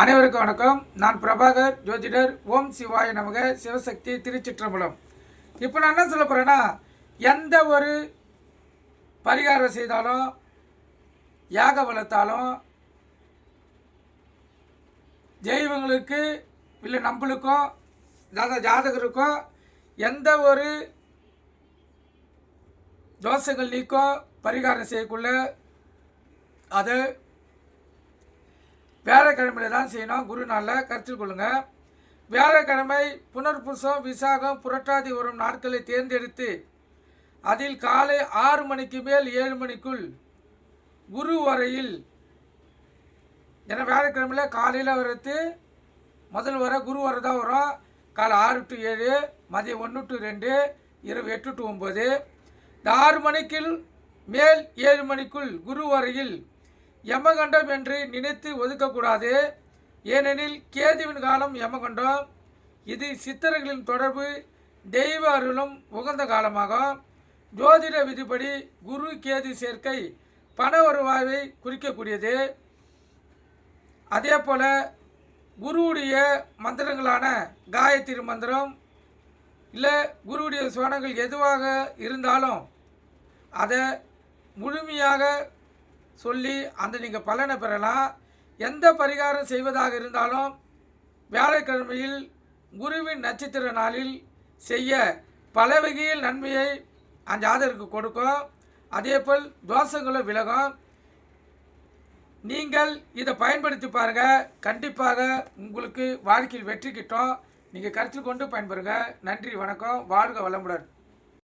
அனைவருக்கும் வணக்கம். நான் பிரபாகர் ஜோதிடர் ஓம் சிவாய நமக சிவசக்தி திருச்சிற்றம்பலம். இப்போ நான் என்ன சொல்ல போகிறேன்னா எந்த ஒரு பரிகாரம் செய்தாலும் யாக வளர்த்தாலும் தெய்வங்களுக்கு இல்லை நம்மளுக்கோ ஜாத ஜாதகருக்கோ எந்த ஒரு தோஷங்கள் நீக்கோ பரிகாரம் செய்யக்குள்ள அது வியாழக்கிழமையில தான் செய்யணும். குரு நாளில் கருத்தில் கொள்ளுங்கள் வியாழக்கிழமை புனர்புசம் விசாகம் புரட்டாதி வரும் நாட்களை தேர்ந்தெடுத்து அதில் காலை ஆறு மணிக்கு மேல் ஏழு மணிக்குள் குரு வரையில் ஏன்னா வியாழக்கிழமையில் காலையில் வரது முதல் வர குரு வர தான் வரும். காலை ஆறு டு ஏழு மதியம் ஒன்று டு ரெண்டு இரவு எட்டு டு ஒம்பது இந்த ஆறு மணிக்குள் மேல் ஏழு மணிக்குள் குரு வரையில் யமகண்டம் என்று நினைத்து ஒதுக்கக்கூடாது. ஏனெனில் கேதுவின் காலம் யமகண்டம். இது சித்தர்களின் தொடர்பு தெய்வ அருளும் உகந்த காலமாகும். ஜோதிட விதிப்படி குரு கேது சேர்க்கை பண வருவாயை குறிக்கக்கூடியது. அதே போல் குருவுடைய மந்திரங்களான காயத்ரி மந்திரம் இல்லை குருவுடைய சுவனங்கள் எதுவாக இருந்தாலும் அதை முழுமையாக சொல்லி அந்த நீங்கள் பலனை பெறலாம். எந்த பரிகாரம் செய்வதாக இருந்தாலும் வியாழக்கிழமையில் குருவின் நட்சத்திர நாளில் செய்ய பல வகையில் நன்மையை அந்த ஜாதகருக்கு கொடுக்கும். அதேபோல் தோஷங்களும் விலகும். நீங்கள் இதை பயன்படுத்தி பாருங்கள் கண்டிப்பாக உங்களுக்கு வாழ்க்கையில் வெற்றி கிட்டும். நீங்கள் கருத்தில் கொண்டு பயன்பெறுங்க. நன்றி வணக்கம். வாழ்க வளமுடன்.